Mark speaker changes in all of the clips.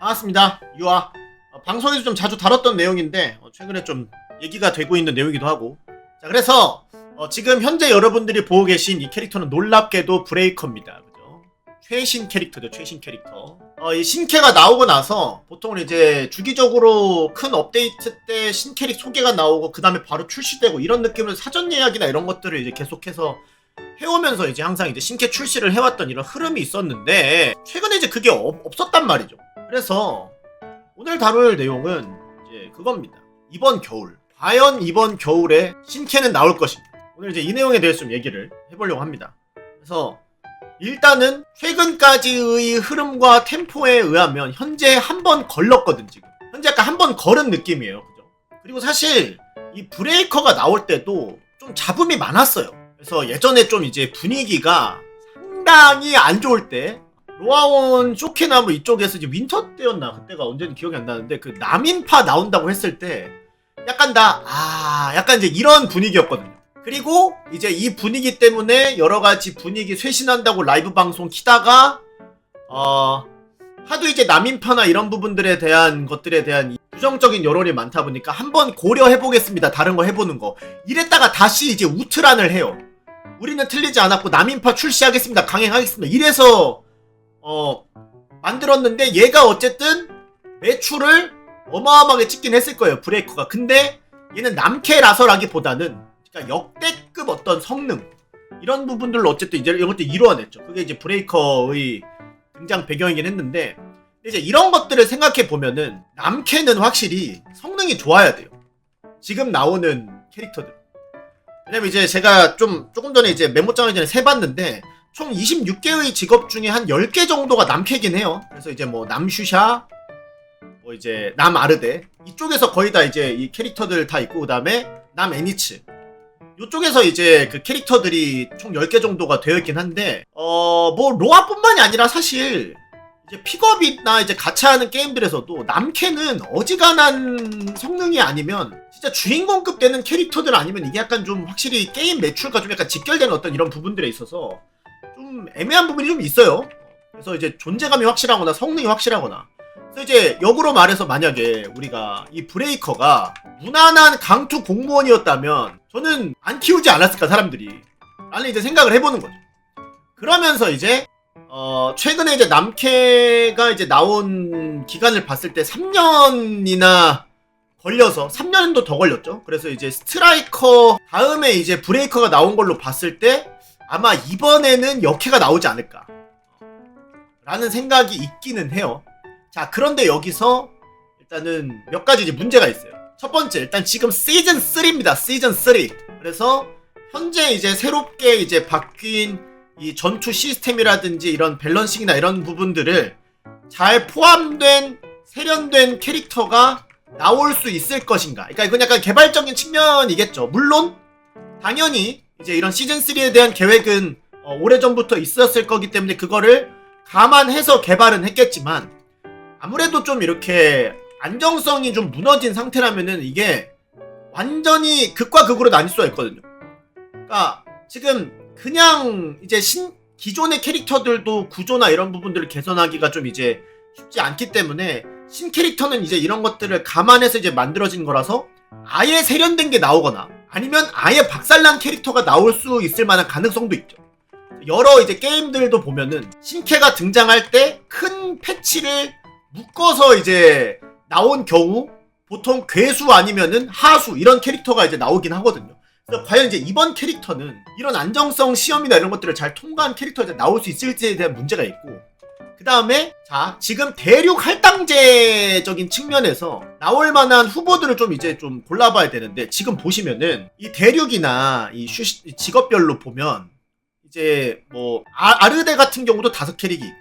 Speaker 1: 반갑습니다. 유아. 어, 방송에서 좀 자주 다뤘던 내용인데 어, 최근에 좀 얘기가 되고 있는 내용이기도 하고. 자, 그래서 어, 지금 현재 여러분들이 보고 계신 이 캐릭터는 놀랍게도 브레이커입니다. 그죠? 최신 캐릭터죠, 최신 캐릭터. 어, 이 신캐가 나오고 나서 보통은 이제 주기적으로 큰 업데이트 때 신캐릭 소개가 나오고 그 다음에 바로 출시되고 이런 느낌으로 사전 예약이나 이런 것들을 이제 계속해서 해오면서 이제 항상 이제 신캐 출시를 해왔던 이런 흐름이 있었는데 최근에 이제 그게 없, 없었단 말이죠. 그래서 오늘 다룰 내용은 이제 그겁니다. 이번 겨울 과연 이번 겨울에 신캐는 나올 것인가? 오늘 이제 이 내용에 대해서 좀 얘기를 해보려고 합니다. 그래서 일단은 최근까지의 흐름과 템포에 의하면 현재 한 번 걸렀거든 지금. 현재 약간 한 번 걸은 느낌이에요, 그죠? 그리고 사실 이 브레이커가 나올 때도 좀 잡음이 많았어요. 그래서 예전에 좀 이제 분위기가 상당히 안 좋을 때 로아원 쇼케나 뭐 이쪽에서 이제 윈터 때였나 그때가 언제는 기억이 안 나는데 그 남인파 나온다고 했을 때 약간 다아 약간 이제 이런 분위기였거든요. 그리고 이제 이 분위기 때문에 여러 가지 분위기 쇄신한다고 라이브 방송 키다가 어 하도 이제 남인파나 이런 부분들에 대한 것들에 대한 이 부정적인 여론이 많다 보니까 한번 고려해 보겠습니다. 다른 거 해보는 거 이랬다가 다시 이제 우트란을 해요. 우리는 틀리지 않았고 남인파 출시하겠습니다. 강행하겠습니다. 이래서 어 만들었는데 얘가 어쨌든 매출을 어마어마하게 찍긴 했을 거예요 브레이커가. 근데 얘는 남캐라서라기보다는 그러니까 역대급 어떤 성능 이런 부분들로 어쨌든 이제 이런 것들 이루어냈죠. 그게 이제 브레이커의 등장 배경이긴 했는데 이제 이런 것들을 생각해 보면은 남캐는 확실히 성능이 좋아야 돼요. 지금 나오는 캐릭터들. 왜냐면 이제 제가 좀 조금 전에 이제 메모장을 전에 세봤는데 총 26개의 직업 중에 한 10개 정도가 남캐긴 해요. 그래서 이제 뭐 남슈샤, 뭐 이제 남아르데 이쪽에서 거의 다 이제 이 캐릭터들 다 있고 그다음에 남 애니츠 이쪽에서 이제 그 캐릭터들이 총 10개 정도가 되어 있긴 한데 어 뭐 로아뿐만이 아니라 사실 이제 픽업이나 이제 가차 하는 게임들에서도 남캐는 어지간한 성능이 아니면 진짜 주인공급 되는 캐릭터들 아니면 이게 약간 좀 확실히 게임 매출과 좀 약간 직결되는 어떤 이런 부분들에 있어서 좀 애매한 부분이 좀 있어요. 그래서 이제 존재감이 확실하거나 성능이 확실하거나. 그래서 이제 역으로 말해서 만약에 우리가 이 브레이커가 무난한 강투 공무원이었다면 저는 안 키우지 않았을까 사람들이. 라는 이제 생각을 해보는 거죠. 그러면서 이제 어 최근에 이제 남캐가 이제 나온 기간을 봤을 때 3년이나 걸려서 3년도 더 걸렸죠. 그래서 이제 스트라이커 다음에 이제 브레이커가 나온 걸로 봤을 때 아마 이번에는 역해가 나오지 않을까. 라는 생각이 있기는 해요. 자, 그런데 여기서 일단은 몇 가지 이제 문제가 있어요. 첫 번째, 일단 지금 시즌 3입니다. 시즌 3. 그래서 현재 이제 새롭게 이제 바뀐 이 전투 시스템이라든지 이런 밸런싱이나 이런 부분들을 잘 포함된 세련된 캐릭터가 나올 수 있을 것인가. 그러니까 이건 약간 개발적인 측면이겠죠. 물론 당연히 이제 이런 시즌 3에 대한 계획은 어, 오래전부터 있었을 거기 때문에 그거를 감안해서 개발은 했겠지만 아무래도 좀 이렇게 안정성이 좀 무너진 상태라면은 이게 완전히 극과 극으로 나뉠 수가 있거든요. 그러니까 지금 그냥 이제 신 기존의 캐릭터들도 구조나 이런 부분들을 개선하기가 좀 이제 쉽지 않기 때문에 신 캐릭터는 이제 이런 것들을 감안해서 이제 만들어진 거라서 아예 세련된 게 나오거나 아니면 아예 박살난 캐릭터가 나올 수 있을 만한 가능성도 있죠. 여러 이제 게임들도 보면은 신캐가 등장할 때 큰 패치를 묶어서 이제 나온 경우 보통 괴수 아니면은 하수 이런 캐릭터가 이제 나오긴 하거든요. 그래서 과연 이제 이번 캐릭터는 이런 안정성 시험이나 이런 것들을 잘 통과한 캐릭터가 나올 수 있을지에 대한 문제가 있고 그 다음에 자 지금 대륙 할당제적인 측면에서 나올 만한 후보들을 좀 이제 좀 골라봐야 되는데 지금 보시면은 이 대륙이나 이 슈, 직업별로 보면 이제 뭐 아, 르데 같은 경우도 다섯 캐릭이 있고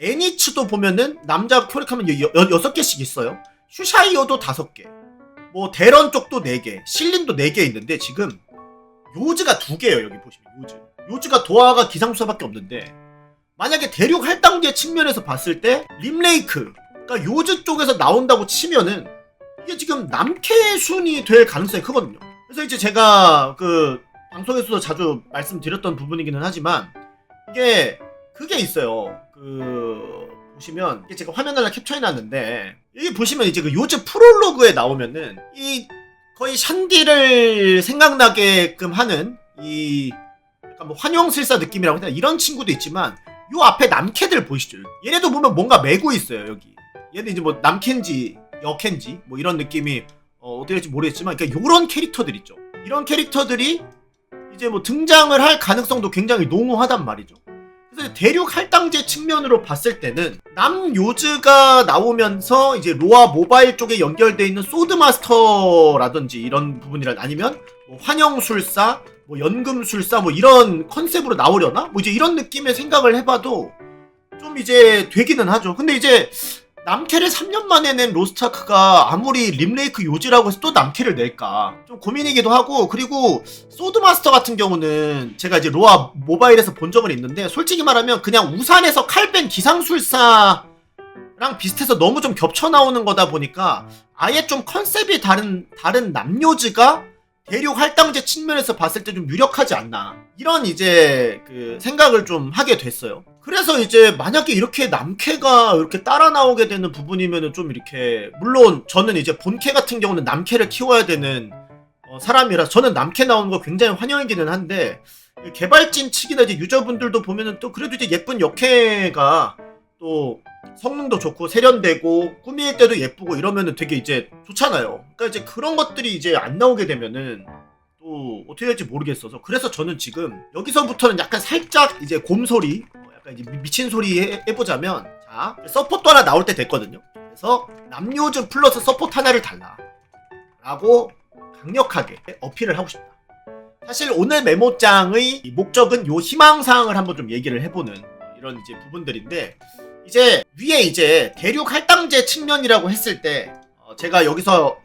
Speaker 1: 애니츠도 보면은 남자 캐릭하면 여, 여, 여섯 개씩 있어요. 슈샤이어도 다섯 개 뭐 대런 쪽도 네 개. 실린도 네 개 있는데 지금 요즈가 두 개예요 여기 보시면. 요즈. 요즈가 도화가 기상수사밖에 없는데 만약에 대륙 할당제 측면에서 봤을 때 림레이크 그러니까 요즈 쪽에서 나온다고 치면은 이게 지금 남캐 순이 될 가능성이 크거든요. 그래서 이제 제가 그 방송에서도 자주 말씀드렸던 부분이기는 하지만 이게 그게 있어요. 그 보시면 제가 화면 하나 캡처해 놨는데 여기 보시면 이제 그 요즈 프롤로그에 나오면은 이 거의 샨디를 생각나게끔 하는 이 약간 뭐 환영술사 느낌이라고 해야 이런 친구도 있지만 요 앞에 남캐들 보이시죠? 얘네도 보면 뭔가 메고 있어요 여기. 얘는 이제 뭐 남캔지 여캔지 뭐 이런 느낌이 어, 어떻게 될지 모르겠지만 그러니까 요런 캐릭터들 있죠. 이런 캐릭터들이 이제 뭐 등장을 할 가능성도 굉장히 농후하단 말이죠. 그래서 대륙 할당제 측면으로 봤을 때는 남요즈가 나오면서 이제 로아 모바일 쪽에 연결돼 있는 소드마스터라든지 이런 부분이라 아니면 뭐 환영술사, 뭐 연금술사 뭐 이런 컨셉으로 나오려나? 뭐 이제 이런 느낌의 생각을 해봐도 좀 이제 되기는 하죠. 근데 이제 남캐를 3년 만에 낸 로스타크가 아무리 림레이크 요지라고 해서 또 남캐를 낼까 좀 고민이기도 하고 그리고 소드마스터 같은 경우는 제가 이제 로아 모바일에서 본 적은 있는데 솔직히 말하면 그냥 우산에서 칼 뺀 기상술사랑 비슷해서 너무 좀 겹쳐 나오는 거다 보니까 아예 좀 컨셉이 다른 다른 남요즈가 대륙 할당제 측면에서 봤을 때 좀 유력하지 않나 이런 이제 그 생각을 좀 하게 됐어요. 그래서 이제 만약에 이렇게 남캐가 이렇게 따라 나오게 되는 부분이면은 좀 이렇게 물론 저는 이제 본캐 같은 경우는 남캐를 키워야 되는 어, 사람이라 저는 남캐 나오는 거 굉장히 환영이기는 한데 개발진 측이나 이제 유저분들도 보면은 또 그래도 이제 예쁜 역캐가 또 성능도 좋고 세련되고 꾸밀 때도 예쁘고 이러면은 되게 이제 좋잖아요. 그러니까 이제 그런 것들이 이제 안 나오게 되면은 또 어떻게 될지 모르겠어서 그래서 저는 지금 여기서부터는 약간 살짝 이제 곰소리 어, 약간 이제 미- 미친 소리 해, 해보자면 자 서포트 하나 나올 때 됐거든요. 그래서 남요즘 플러스 서포트 하나를 달라 라고 강력하게 어필을 하고 싶다. 사실 오늘 메모장의 이 목적은 요 희망사항을 한번 좀 얘기를 해보는 이런 이제 부분들인데 이제 위에 이제 대륙 할당제 측면이라고 했을 때 어, 제가 여기서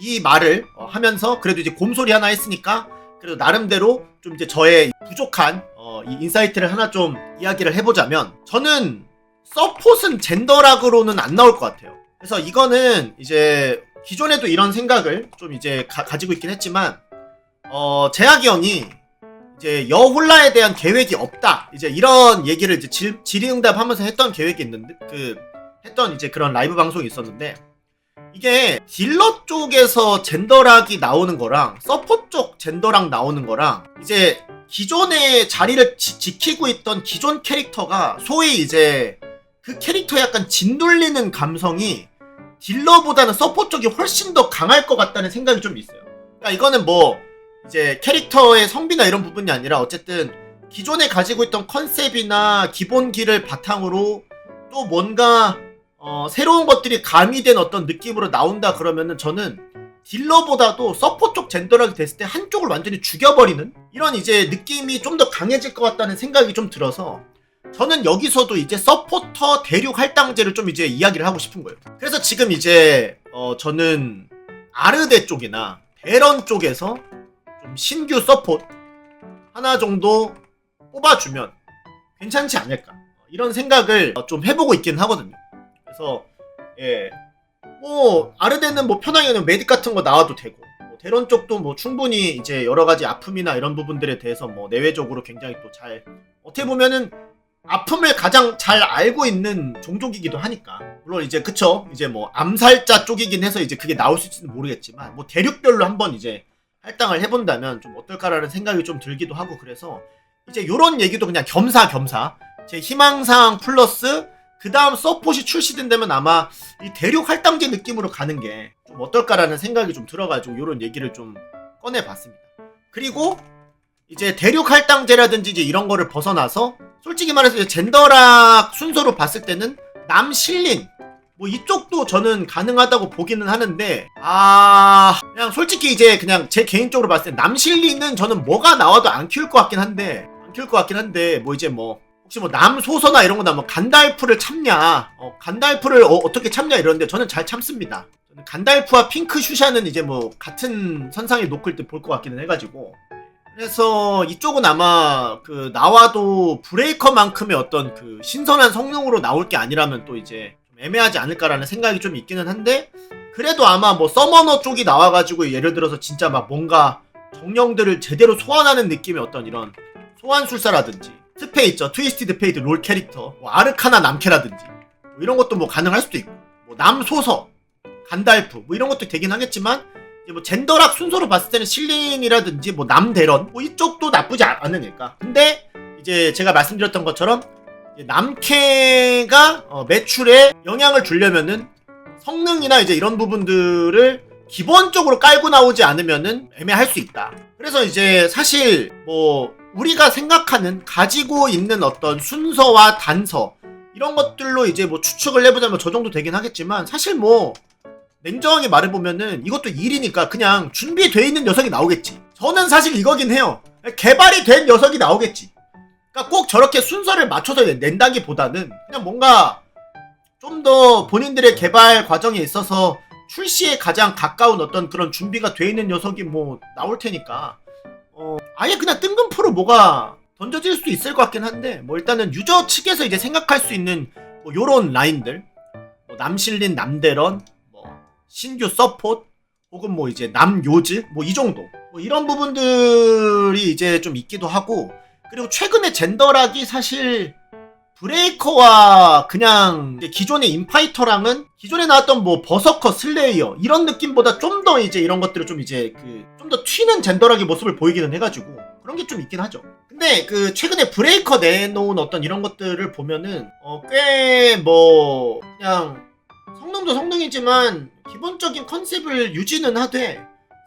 Speaker 1: 이 말을 어, 하면서 그래도 이제 곰소리 하나 했으니까 그래도 나름대로 좀 이제 저의 부족한 어, 이 인사이트를 하나 좀 이야기를 해보자면 저는 서폿은 젠더락으로는 안 나올 것 같아요. 그래서 이거는 이제 기존에도 이런 생각을 좀 이제 가, 지고 있긴 했지만 어 재학이 형이 이제 여홀라에 대한 계획이 없다. 이제 이런 얘기를 이제 질, 질의응답하면서 했던 계획이 있는데 그 했던 이제 그런 라이브 방송이 있었는데 이게 딜러 쪽에서 젠더락이 나오는 거랑 서포 쪽 젠더락 나오는 거랑 이제 기존의 자리를 지, 지키고 있던 기존 캐릭터가 소위 이제 그 캐릭터에 약간 짓눌리는 감성이 딜러보다는 서포 쪽이 훨씬 더 강할 것 같다는 생각이 좀 있어요. 그러니까 이거는 뭐 이제 캐릭터의 성비나 이런 부분이 아니라 어쨌든 기존에 가지고 있던 컨셉이나 기본기를 바탕으로 또 뭔가 어, 새로운 것들이 가미된 어떤 느낌으로 나온다 그러면은 저는 딜러보다도 서포 쪽 젠더락이 됐을 때 한쪽을 완전히 죽여버리는 이런 이제 느낌이 좀 더 강해질 것 같다는 생각이 좀 들어서 저는 여기서도 이제 서포터 대륙 할당제를 좀 이제 이야기를 하고 싶은 거예요. 그래서 지금 이제 어 저는 아르데 쪽이나 베런 쪽에서 좀 신규 서폿 하나 정도 뽑아주면 괜찮지 않을까 이런 생각을 어, 좀 해보고 있긴 하거든요. 그래서 예. 뭐 아르데는 뭐 편하게 는 메딕 같은 거 나와도 되고 뭐 대런 쪽도 뭐 충분히 이제 여러 가지 아픔이나 이런 부분들에 대해서 뭐 내외적으로 굉장히 또 잘 어떻게 보면은 아픔을 가장 잘 알고 있는 종족이기도 하니까 물론 이제 그쵸 이제 뭐 암살자 쪽이긴 해서 이제 그게 나올 수 있을지는 모르겠지만 뭐 대륙별로 한번 이제 할당을 해본다면 좀 어떨까라는 생각이 좀 들기도 하고 그래서 이제 요런 얘기도 그냥 겸사겸사 제 희망사항 플러스 그 다음 서폿이 출시된다면 아마 이 대륙 할당제 느낌으로 가는 게 좀 어떨까라는 생각이 좀 들어가지고 요런 얘기를 좀 꺼내봤습니다. 그리고 이제 대륙 할당제라든지 이제 이런 거를 벗어나서 솔직히 말해서 젠더락 순서로 봤을 때는 남실린 뭐 이쪽도 저는 가능하다고 보기는 하는데 아 그냥 솔직히 이제 그냥 제 개인적으로 봤을 때 남실린은 저는 뭐가 나와도 안 키울 것 같긴 한데 안 키울 것 같긴 한데 뭐 이제 뭐 혹시 뭐 남소서나 이런 거 나면 간달프를 참냐 어, 간달프를 어, 떻게 참냐 이러는데 저는 잘 참습니다. 저는 간달프와 핑크 슈샤는 이제 뭐 같은 선상에 놓을 때 볼 것 같기는 해가지고. 그래서 이쪽은 아마 그 나와도 브레이커만큼의 어떤 그 신선한 성능으로 나올 게 아니라면 또 이제 좀 애매하지 않을까라는 생각이 좀 있기는 한데 그래도 아마 뭐 서머너 쪽이 나와가지고 예를 들어서 진짜 막 뭔가 정령들을 제대로 소환하는 느낌의 어떤 이런 소환술사라든지 스페 있죠. 트위스티드 페이드 롤 캐릭터 뭐 아르카나 남캐라든지 뭐 이런 것도 뭐 가능할 수도 있고 뭐 남소서 간달프 뭐 이런 것도 되긴 하겠지만 뭐 젠더락 순서로 봤을 때는 실린이라든지 뭐 남대런 뭐 이쪽도 나쁘지 않- 않으니까. 근데 이제 제가 말씀드렸던 것처럼 남캐가 어, 매출에 영향을 주려면은 성능이나 이제 이런 부분들을 기본적으로 깔고 나오지 않으면은 애매할 수 있다. 그래서 이제 사실 뭐 우리가 생각하는 가지고 있는 어떤 순서와 단서 이런 것들로 이제 뭐 추측을 해보자면 저 정도 되긴 하겠지만 사실 뭐 냉정하게 말해보면은 이것도 일이니까 그냥 준비돼 있는 녀석이 나오겠지. 저는 사실 이거긴 해요. 개발이 된 녀석이 나오겠지. 그러니까 꼭 저렇게 순서를 맞춰서 낸다기보다는 그냥 뭔가 좀 더 본인들의 개발 과정에 있어서 출시에 가장 가까운 어떤 그런 준비가 돼 있는 녀석이 뭐 나올 테니까 어 아예 그냥 뜬금포로 뭐가 던져질 수도 있을 것 같긴 한데 뭐 일단은 유저 측에서 이제 생각할 수 있는 뭐 요런 라인들 뭐 남실린 남대런 뭐 신규 서폿 혹은 뭐 이제 남요즈 뭐 이 정도 뭐 이런 부분들이 이제 좀 있기도 하고 그리고 최근에 젠더락이 사실 브레이커와 그냥 기존의 인파이터랑은 기존에 나왔던 뭐 버서커 슬레이어 이런 느낌보다 좀 더 이제 이런 것들을 좀 이제 그 좀 더 튀는 젠더락의 모습을 보이기는 해가지고 그런 게 좀 있긴 하죠. 근데 그 최근에 브레이커 내놓은 어떤 이런 것들을 보면은 어 꽤 뭐 그냥 성능도 성능이지만 기본적인 컨셉을 유지는 하되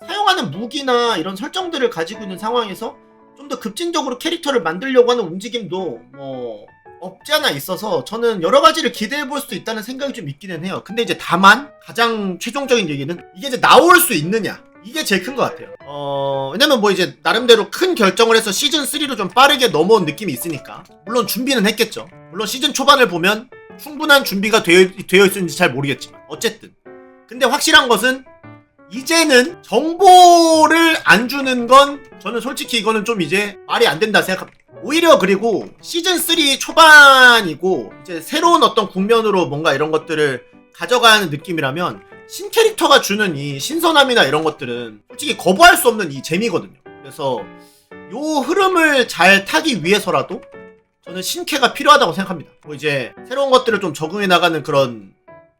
Speaker 1: 사용하는 무기나 이런 설정들을 가지고 있는 상황에서 좀 더 급진적으로 캐릭터를 만들려고 하는 움직임도 뭐 없지 않아 있어서 저는 여러 가지를 기대해 볼 수도 있다는 생각이 좀 있기는 해요. 근데 이제 다만 가장 최종적인 얘기는 이게 이제 나올 수 있느냐 이게 제일 큰 것 같아요. 어 왜냐면 뭐 이제 나름대로 큰 결정을 해서 시즌 3로 좀 빠르게 넘어온 느낌이 있으니까 물론 준비는 했겠죠. 물론 시즌 초반을 보면 충분한 준비가 되어, 되어 있는지 잘 모르겠지만 어쨌든 근데 확실한 것은 이제는 정보를 안 주는 건 저는 솔직히 이거는 좀 이제 말이 안 된다 생각합니다. 오히려 그리고 시즌 3 초반이고 이제 새로운 어떤 국면으로 뭔가 이런 것들을 가져가는 느낌이라면 신 캐릭터가 주는 이 신선함이나 이런 것들은 솔직히 거부할 수 없는 이 재미거든요. 그래서 요 흐름을 잘 타기 위해서라도 저는 신캐가 필요하다고 생각합니다. 뭐 이제 새로운 것들을 좀 적응해 나가는 그런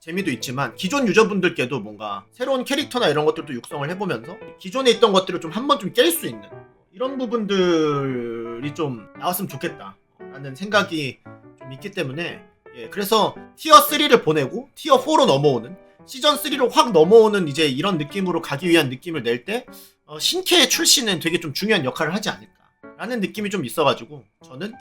Speaker 1: 재미도 있지만 기존 유저분들께도 뭔가 새로운 캐릭터나 이런 것들도 육성을 해보면서 기존에 있던 것들을 좀 한 번 좀 깰 수 있는 이런 부분들이 좀 나왔으면 좋겠다라는 생각이 좀 있기 때문에 예, 그래서 티어 3를 보내고 티어 4로 넘어오는 시전 3로 확 넘어오는 이제 이런 느낌으로 가기 위한 느낌을 낼때 어, 신캐의 출시는 되게 좀 중요한 역할을 하지 않을까라는 느낌이 좀 있어가지고 저는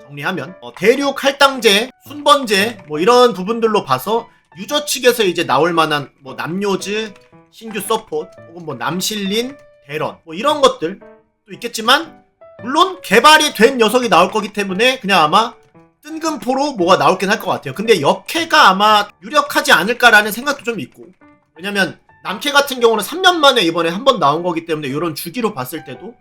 Speaker 1: 정리하면 어, 대륙 할당제, 순번제 뭐 이런 부분들로 봐서 유저 측에서 이제 나올 만한 뭐 남요즈, 신규 서폿 혹은 뭐 남실린, 대런 뭐 이런 것들도 있겠지만 물론 개발이 된 녀석이 나올 거기 때문에 그냥 아마 뜬금포로 뭐가 나올긴 할 것 같아요. 근데 역캐가 아마 유력하지 않을까라는 생각도 좀 있고. 왜냐면 남캐 같은 경우는 3년 만에 이번에 한 번 나온 거기 때문에 이런 주기로 봤을 때도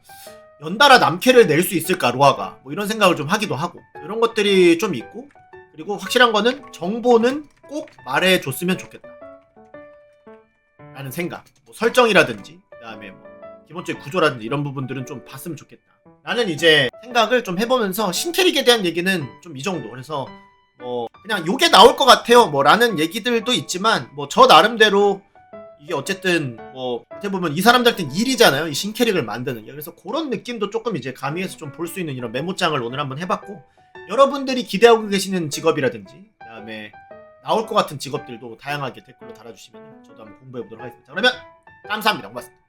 Speaker 1: 연달아 남캐를 낼 수 있을까 로아가? 뭐 이런 생각을 좀 하기도 하고. 이런 것들이 좀 있고. 그리고 확실한 거는 정보는 꼭 말해 줬으면 좋겠다. 라는 생각. 뭐 설정이라든지 그 다음에 뭐 기본적인 구조라든지 이런 부분들은 좀 봤으면 좋겠다. 라는 이제 생각을 좀 해보면서 신캐릭에 대한 얘기는 좀 이 정도. 그래서 뭐 그냥 요게 나올 것 같아요. 뭐 라는 얘기들도 있지만 뭐 저 나름대로 이게 어쨌든 뭐 어떻게 보면 이 사람들한테는 일이잖아요. 이 신캐릭을 만드는 게. 그래서 그런 느낌도 조금 이제 가미해서 좀 볼 수 있는 이런 메모장을 오늘 한번 해봤고 여러분들이 기대하고 계시는 직업이라든지 그다음에 나올 것 같은 직업들도 다양하게 댓글로 달아주시면 저도 한번 공부해 보도록 하겠습니다. 자, 그러면 감사합니다. 고맙습니다.